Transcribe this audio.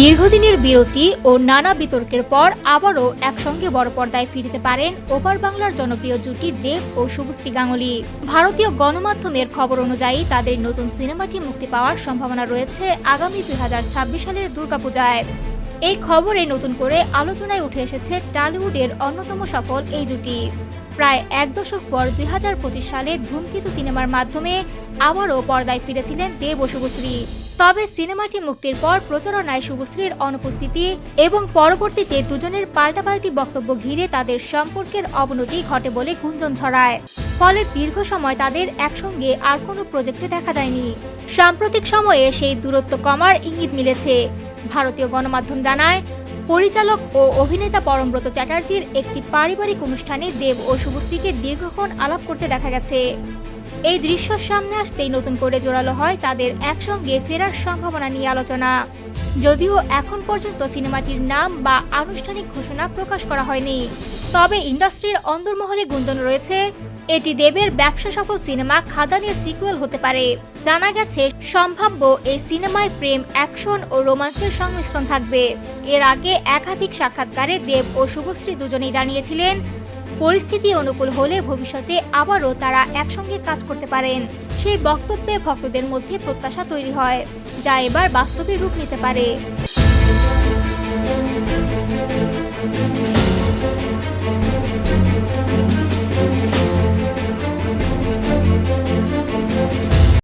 দীর্ঘদিনের বিরতি ও নানা বিতর্কের পর আবারও একসঙ্গে বড় পর্দায় ফিরতে পারেন ওপার বাংলার জনপ্রিয় জুটি দেব ও শুভশ্রী গাঙ্গুলি। ভারতীয় গণমাধ্যমের খবর অনুযায়ী তাদের নতুন সিনেমাটি মুক্তি পাওয়ার সম্ভাবনা রয়েছে আগামী দু হাজার ছাব্বিশ সালের দুর্গাপূজায়। এই খবরে নতুন করে আলোচনায় উঠে এসেছে টলিউডের অন্যতম সফল এই জুটি। প্রায় এক দশক পর দুই সালে ধূমকেতু সিনেমার মাধ্যমে আবারও পর্দায় ফিরেছিলেন দেব ও শুভশ্রী। তবে সিনেমাটি মুক্তির পর প্রচারণায় শুভশ্রীর অনুপস্থিতি এবং পরবর্তীতে দুজনের পাল্টাপাল্টি বক্তব্য ঘিরে তাদের সম্পর্কের অবনতি ঘটে বলে গুঞ্জন ছড়ায়। ফলে দীর্ঘ সময় তাদের একসঙ্গে আর কোনো প্রজেক্টে দেখা যায়নি। সাম্প্রতিক সময়ে সেই দূরত্ব কমার ইঙ্গিত মিলেছে। ভারতীয় গণমাধ্যম জানায় পরিচালক ও অভিনেতা পরমব্রত চ্যাটার্জির একটি পারিবারিক অনুষ্ঠানে দেব ও শুভশ্রীকে দীর্ঘক্ষণ আলাপ করতে দেখা গেছে। এই দৃশ্য সামনে আসতেই নতুন করে জোরালো হয় তাদের একসঙ্গে ফেরার সম্ভাবনা নিয়ে আলোচনা। যদিও এখন পর্যন্ত সিনেমাটির নাম বা আনুষ্ঠানিক ঘোষণা প্রকাশ করা হয়নি। তবে ইন্ডাস্ট্রির অন্দরমহলে গুঞ্জন রয়েছে এটি দেবের ব্যবসা সফল সিনেমা খাদানের সিকুয়েল হতে পারে। জানা গেছে, সম্ভাব্য এই সিনেমায় প্রেম, অ্যাকশন ও রোমান্সের সংমিশ্রণ থাকবে। এর আগে একাধিক সাক্ষাৎকারে দেব ও শুভশ্রী দুজনেই জানিয়েছিলেন, পরিস্থিতি অনুকূল হলে ভবিষ্যতে আবারও তারা একসঙ্গে কাজ করতে পারেন। সেই বক্তব্যে ভক্তদের মধ্যে প্রত্যাশা তৈরি হয়, যা এবার বাস্তবে রূপ নিতে পারে।